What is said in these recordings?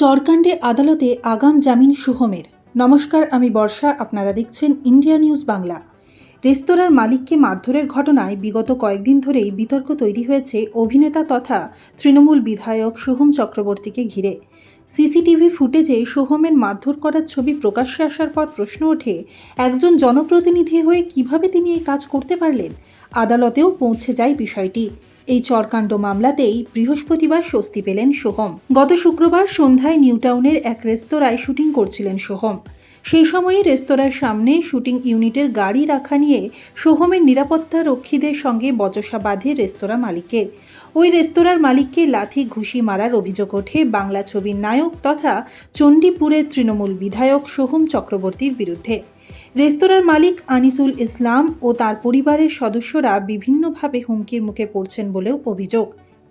চরকাণ্ডে আদালতে আগাম জামিন সুহমের। নমস্কার, আমি বর্ষা, আপনারা দেখছেন ইন্ডিয়া নিউজ বাংলা। রেস্তোরাঁর মালিককে মারধরের ঘটনায় বিগত কয়েকদিন ধরেই বিতর্ক তৈরি হয়েছে অভিনেতা তথা তৃণমূল বিধায়ক সোহম চক্রবর্তীকে ঘিরে। সিসিটিভি ফুটেজে সোহমের মারধর করার ছবি প্রকাশ্যে আসার পর প্রশ্ন ওঠে, একজন জনপ্রতিনিধি হয়ে কীভাবে তিনি এই কাজ করতে পারলেন? আদালতেও পৌঁছে যায় বিষয়টি। এই চরকাণ্ড মামলাতেই বৃহস্পতিবার স্বস্তি পেলেন সোহম। গত শুক্রবার সন্ধ্যায় নিউটাউনের এক রেস্তোরাঁয় শুটিং করছিলেন সোহম। সেই সময়ে রেস্তোরাঁর সামনে শুটিং ইউনিটের গাড়ি রাখা নিয়ে সোহমের নিরাপত্তা রক্ষীদের সঙ্গে বচসা বাঁধে রেস্তোরাঁ মালিকের। ওই রেস্তোরাঁর মালিককে লাথি, ঘুষি মারার অভিযোগ ওঠে বাংলা ছবির নায়ক তথা চণ্ডীপুরের তৃণমূল বিধায়ক সোহম চক্রবর্তীর বিরুদ্ধে। রেস্তোরাঁর মালিক আনিসুল ইসলাম ও তার পরিবারের সদস্যরা বিভিন্নভাবে হুমকির মুখে পড়ছেন বলেও অভিযোগ।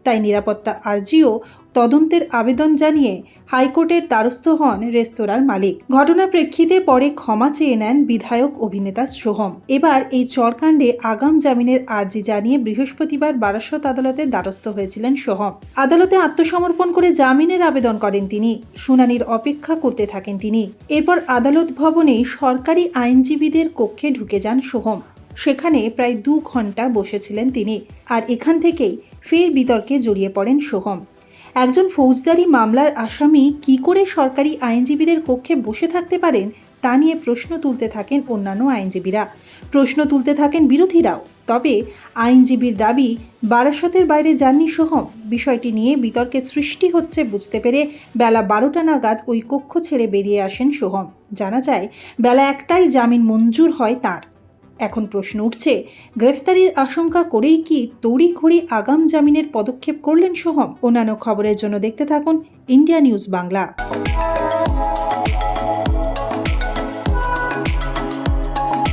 তাই নিরাপত্তা আর্জিও তদন্তের আবেদন জানিয়ে হাইকোর্টের দ্বারস্থ হন রেস্তোরাঁর মালিক। ঘটনার প্রেক্ষিতে পরে ক্ষমা চেয়ে নেন বিধায়ক অভিনেতা সোহম। এবার এই চরকাণ্ডে আগাম জামিনের আর্জি জানিয়ে বৃহস্পতিবার বারাসত আদালতের দ্বারস্থ হয়েছিলেন সোহম। আদালতে আত্মসমর্পণ করে জামিনের আবেদন করেন তিনি। শুনানির অপেক্ষা করতে থাকেন তিনি। এরপর আদালত ভবনে সরকারি আইনজীবীদের কক্ষে ঢুকে যান সোহম। সেখানে প্রায় দু ঘণ্টা বসেছিলেন তিনি, আর এখান থেকেই ফের বিতর্কে জড়িয়ে পড়েন সোহম। একজন ফৌজদারি মামলার আসামি কি করে সরকারি আইনজীবীদের কক্ষে বসে থাকতে পারেন, তা নিয়ে প্রশ্ন তুলতে থাকেন অন্যান্য আইনজীবীরা। প্রশ্ন তুলতে থাকেন বিরোধীরাও, তবে আইনজীবীর দাবি বারাসতের বাইরে যাননি সোহম। বিষয়টি নিয়ে বিতর্কের সৃষ্টি হচ্ছে বুঝতে পেরে বেলা বারোটা নাগাদ ওই কক্ষ ছেড়ে বেরিয়ে আসেন সোহম। জানা যায়, বেলা একটাই জামিন মঞ্জুর হয় তার। এখন প্রশ্ন উঠছে, গ্রেফতারির আশঙ্কা করেই কি তড়িঘড়ি আগাম জামিনের পদক্ষেপ করলেন সোহম? অন্যান্য খবরের জন্য দেখতে থাকুন ইন্ডিয়া নিউজ বাংলা।